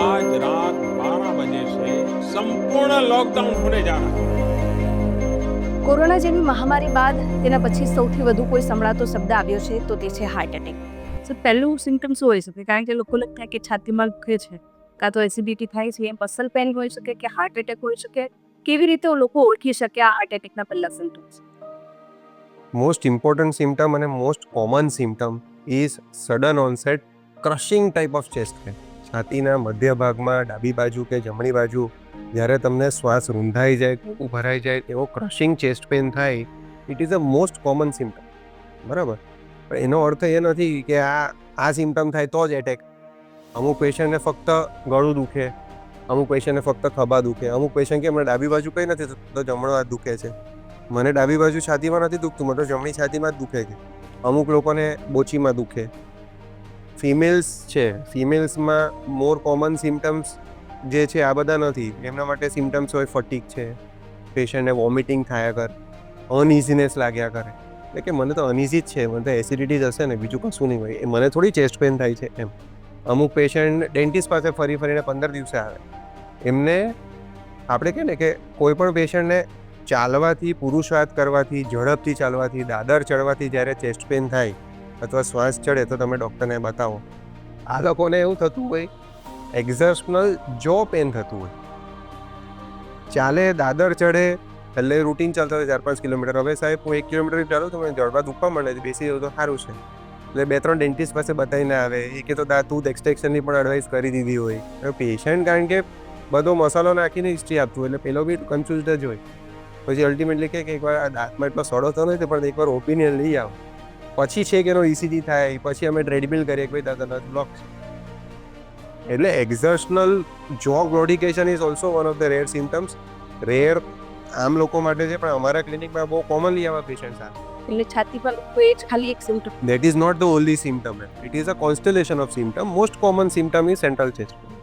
आज रात 12 बजे से संपूर्ण लॉकडाउन होने जा रहा है કોરોના જેવી મહામારી બાદ તેના પછી સૌથી વધુ કોઈ સંભળાતો શબ્દ આવ્યો છે તો તે છે હાર્ટ એટેક સો પહેલું સિમ્ટમ શું હોઈ શકે કારણ કે લોકો લગતા કે છાતીમાં દુખે છે કાં તો એસિડિટી થાય છે મસલ પેન હોઈ શકે કે હાર્ટ એટેક હોઈ શકે કેવી રીતે લોકો ઓળખી શકે આ હાર્ટ એટેકના પહેલા સિમ્ટમ્સ મોસ્ટ ઇમ્પોર્ટન્ટ સિમ્ટમ અને most common symptom is sudden onset crushing type of chest pain છાતીના મધ્ય ભાગમાં, ડાબી બાજુ કે જમણી બાજુ, જ્યારે તમને શ્વાસ રૂંધાઈ જાય, કૂકું ભરાઈ જાય એવો ક્રશિંગ ચેસ્ટ પેન થાય it is a most common symptom બરાબર? પણ એનો અર્થ એ નથી કે આ આ સિમ્ટમ થાય તો જ એટેક અમુક પેશન્ટને ફક્ત ગળું દુખે, અમુક પેશન્ટને ફક્ત ખભા દુખે, અમુક પેશન્ટ કે હમણાં ડાબી બાજુ કંઈ નથી તો જમણો હાથ દુખે છે. મને ડાબી બાજુ છાતીમાં નથી દુખતું, મને તો જમણી છાતીમાં જ દુખે છે. અમુક લોકોને બોચીમાં દુખે. ફિમેલ્સ છે ફિમેલ્સમાં મોર કોમન સિમ્ટમ્સ જે છે, આ બધા નથી. એમના માટે સિમ્ટમ્સ હોય ફટીક છે પેશન્ટને વોમિટિંગ થયા કરે અનઇઝીનેસ લાગ્યા કરે. એટલે કે મને તો અનઇઝી જ છે, મને તો એસિડિટી જ હશે ને, બીજું કશું નહીં હોય. એ મને થોડી ચેસ્ટ પેન થાય છે એમ. અમુક પેશન્ટ ડેન્ટિસ્ટ પાસે ફરી ફરીને પંદર દિવસે આવે. એમને આપણે કહે ને કે કોઈ પણ પેશન્ટને ચાલવાથી, પુરુષાર્થ કરવાથી, ઝડપથી ચાલવાથી, દાદર ચડવાથી જ્યારે ચેસ્ટ પેન થાય અથવા શ્વાસ ચડે તો તમે ડૉક્ટરને બતાવો. આ લોકોને એવું થતું હોય એક્ઝર્શનલ જો પેન થતું હોય. ચાલે, દાદર ચડે, એટલે રૂટીન ચાલતો હોય ચાર પાંચ કિલોમીટર. હવે સાહેબ, હું એક કિલોમીટર ચાલું તો મને જળબા દુખવા મળે બેસી જવું તો સારું છે. એટલે બે ત્રણ ડેન્ટિસ્ટ પાસે બતાવીને આવે. એ કે તો દા, તું એક્સટેક્શનની પણ એડવાઇસ કરી દીધી હોય. પેશન્ટ કારણ કે બધો મસાલો નાખીને હિસ્ટ્રી આપતું એટલે પેલો બી કન્ફ્યુઝડ જ હોય. પછી અલ્ટિમેટલી કે એકવાર આ દાંતમાં એટલો સડો તો નથી પણ એકવાર ઓપિનિયન લઈ આવો. પછી છે કે એનો ઇસીજી થાય પછી અમે ટ્રેડમિલ કરીએ કે ભાઈ દાદા બ્લોક એટલે એક્ઝર્શનલ જોગ claudication is also one of the rare symptoms rare આમ લોકો માટે છે પણ અમારા ક્લિનિકમાં બહુ કોમનલી આવા પેશન્ટ્સ આવે. એટલે છાતી પર દુખવું એ જ ખાલી એક symptom that is not the only symptom it is a constellation of symptom most common symptom is central chest